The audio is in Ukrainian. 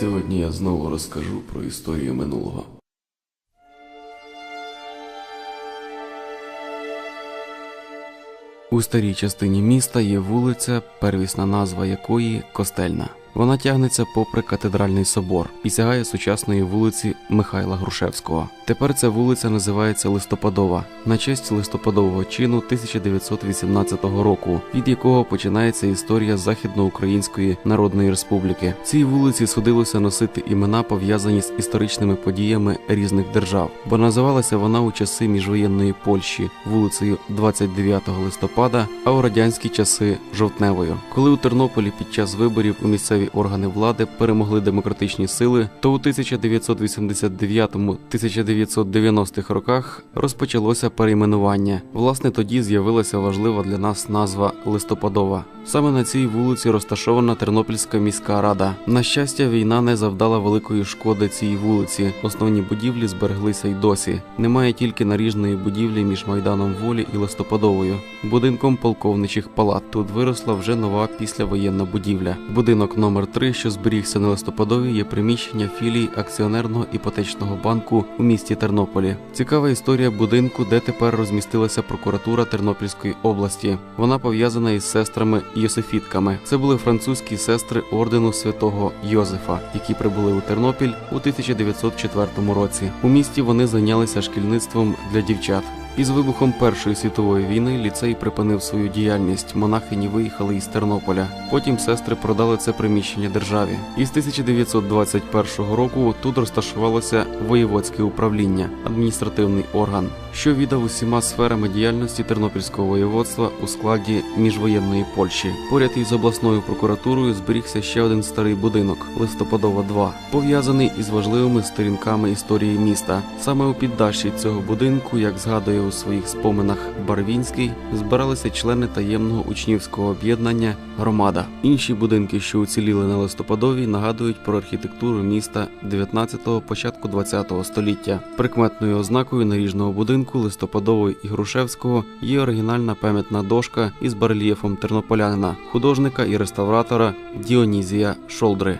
Сьогодні я знову розкажу про історію минулого. У старій частині міста є вулиця, первісна назва якої Костельна. Вона тягнеться попри катедральний собор і сягає сучасної вулиці Михайла Грушевського. Тепер ця вулиця називається Листопадова на честь листопадового чину 1918 року, від якого починається історія Західноукраїнської Народної Республіки. Цій вулиці судилося носити імена пов'язані з історичними подіями різних держав, бо називалася вона у часи міжвоєнної Польщі вулицею 29 листопада, а у радянські часи жовтневою. Коли у Тернополі під час виборів у місцеві органи влади перемогли демократичні сили, то у 1989-1990 роках розпочалося перейменування. Власне, тоді з'явилася важлива для нас назва Листопадова. Саме на цій вулиці розташована Тернопільська міська рада. На щастя, війна не завдала великої шкоди цій вулиці. Основні будівлі збереглися й досі. Немає тільки наріжної будівлі між майданом волі і листопадовою, будинком полковничих палат. Тут виросла вже нова післявоєнна будівля. Будинок номер 3 що зберігся на листопадові, є приміщення філії акціонерного іпотечного банку у місті Тернополі. Цікава історія будинку, де тепер розмістилася прокуратура Тернопільської області. Вона пов'язана із сестрами Йосифітками. Це були французькі сестри ордену святого Йозефа, які прибули у Тернопіль у 1904 році. У місті вони зайнялися шкільництвом для дівчат. Із вибухом Першої світової війни ліцей припинив свою діяльність. Монахині виїхали із Тернополя. Потім сестри продали це приміщення державі. Із 1921 року тут розташувалося воєводське управління, адміністративний орган, що віддав усіма сферами діяльності Тернопільського воєводства у складі міжвоєнної Польщі. Поряд із обласною прокуратурою зберігся ще один старий будинок листопадова 2 пов'язаний із важливими сторінками історії міста. Саме у піддаші цього будинку, як згадує у своїх споминах Барвінський, збиралися члени таємного учнівського об'єднання Громада. Інші будинки, що уціліли на листопадовій, нагадують про архітектуру міста 19-го, початку 20-го століття. Прикметною ознакою наріжного будинку листопадової і Грушевського є оригінальна пам'ятна дошка із барельєфом тернополянина, художника і реставратора Діонізія Шолдри.